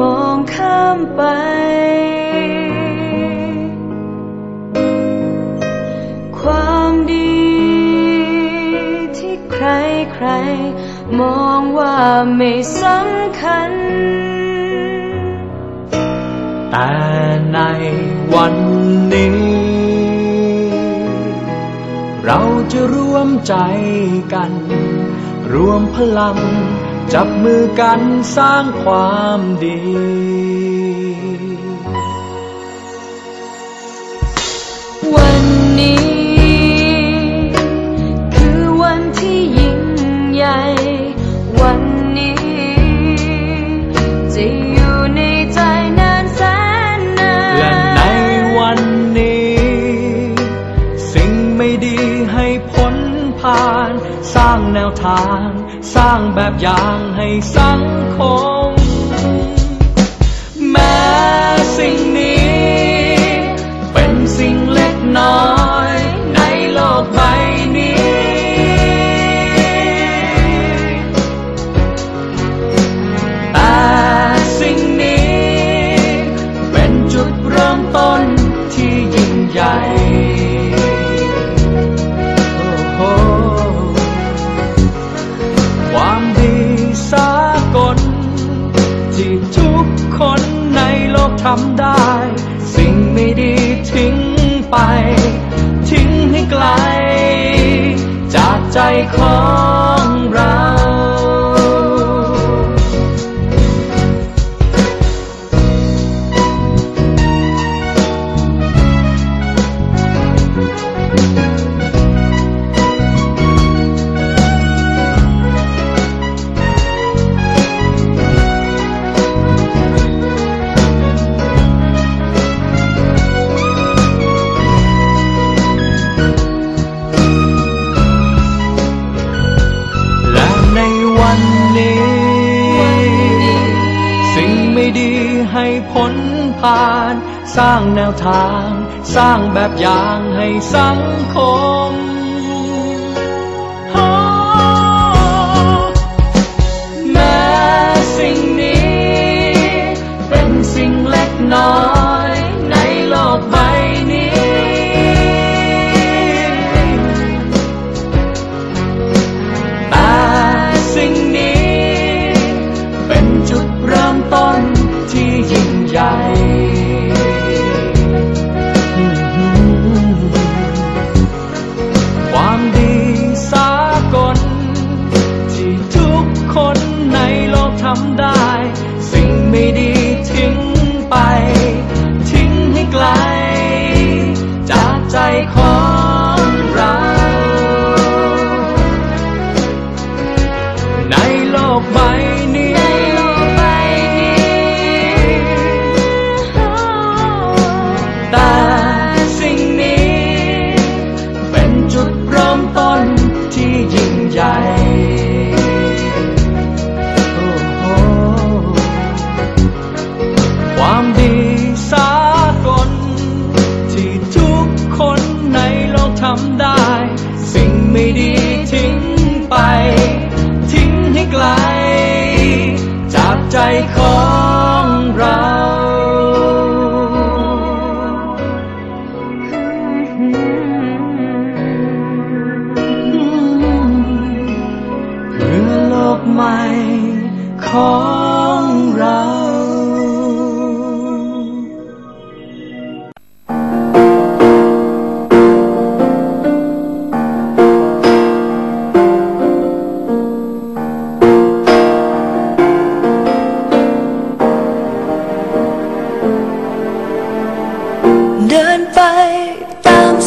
มองข้ามไป ความดีที่ใครใครมองว่าไม่สำคัญ แต่ในวันนี้ เราจะร่วมใจกัน รวมพลัง จับมือกันสร้างความดี สร้างแนวทาง สร้างแบบอย่างให้สังคม แม้สิ่ง call. สร้างแนวทาง สร้างแบบอย่างให้สังคม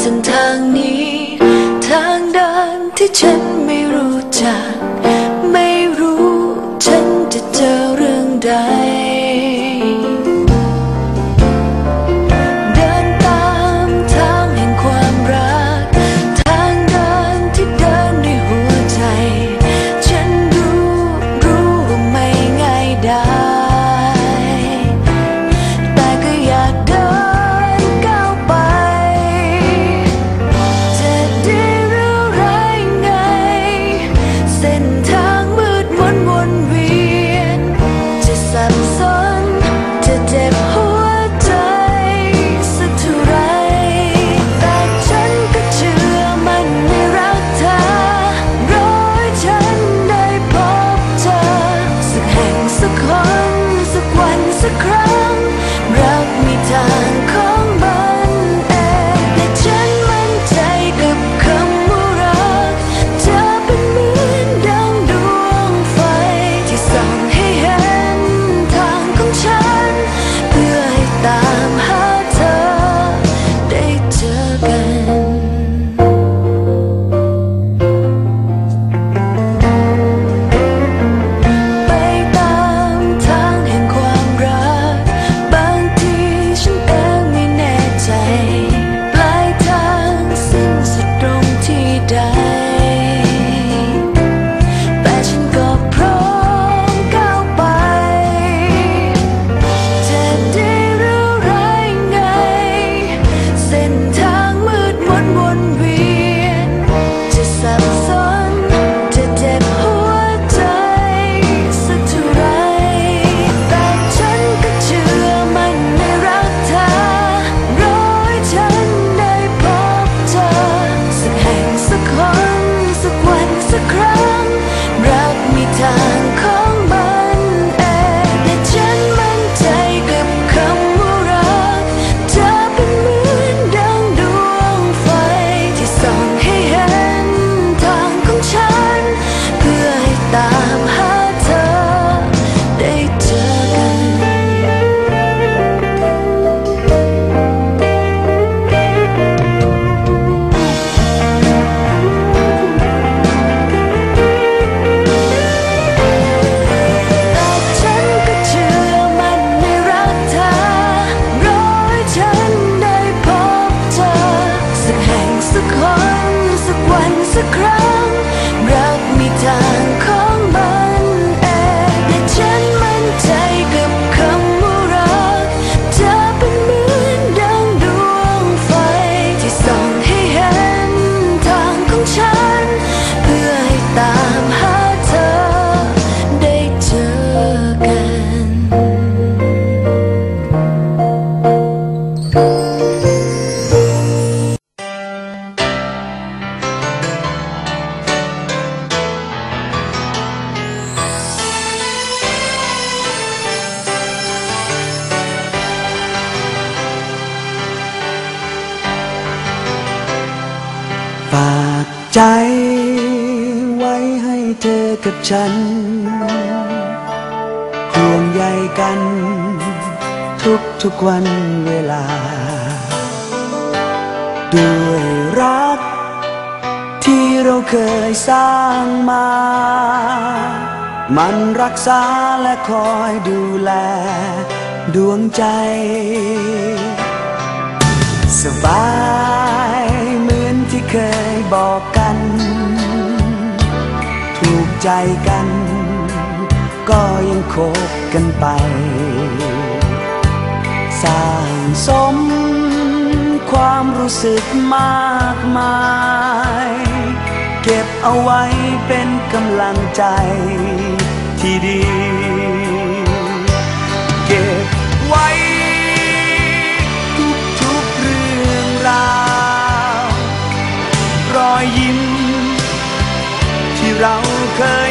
ส้นทางนี้ ทางเดินที่ฉัน วันเวลา ด้วยรัก ที่เราเคยสร้างมา มันรักษาและคอยดูแล ดวงใจ สบายเหมือนที่เคยบอกกัน ถูกใจกัน ก็ยังคบกันไป สร้างสม ความรู้สึกมากมาย เก็บเอาไว้เป็นกำลังใจที่ดี เก็บไว้ทุกทุกเรื่องราว รอยยิ้ม ที่เราเคย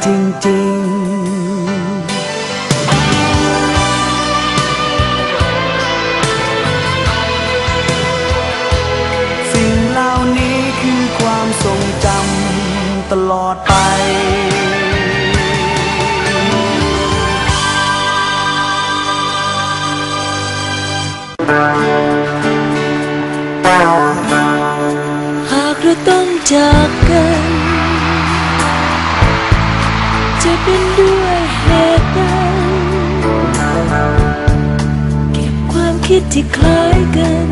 静静。 จะเป็นด้วยเหตุใดเก็บความคิดที่คล้ายกัน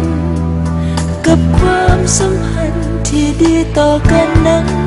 กับความสัมพันธ์ที่ดีต่อกันนั้น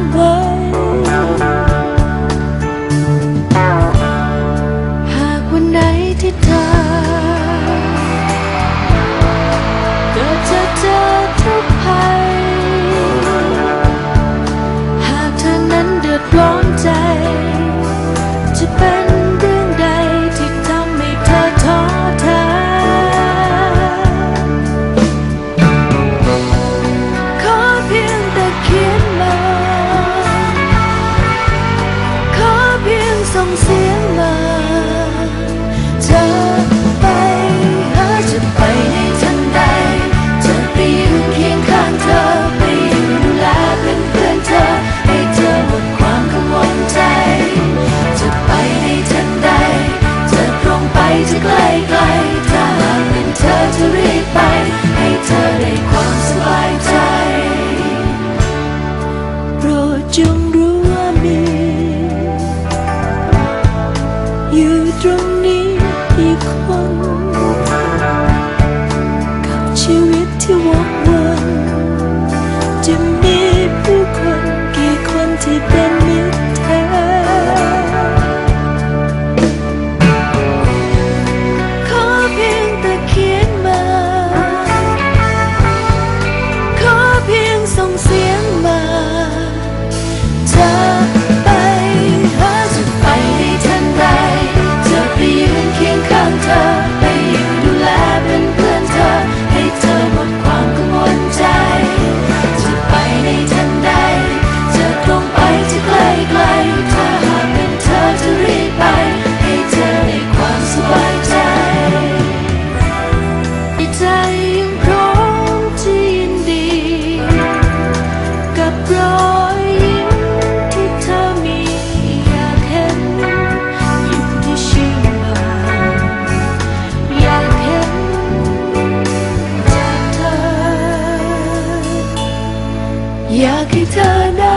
Yakitana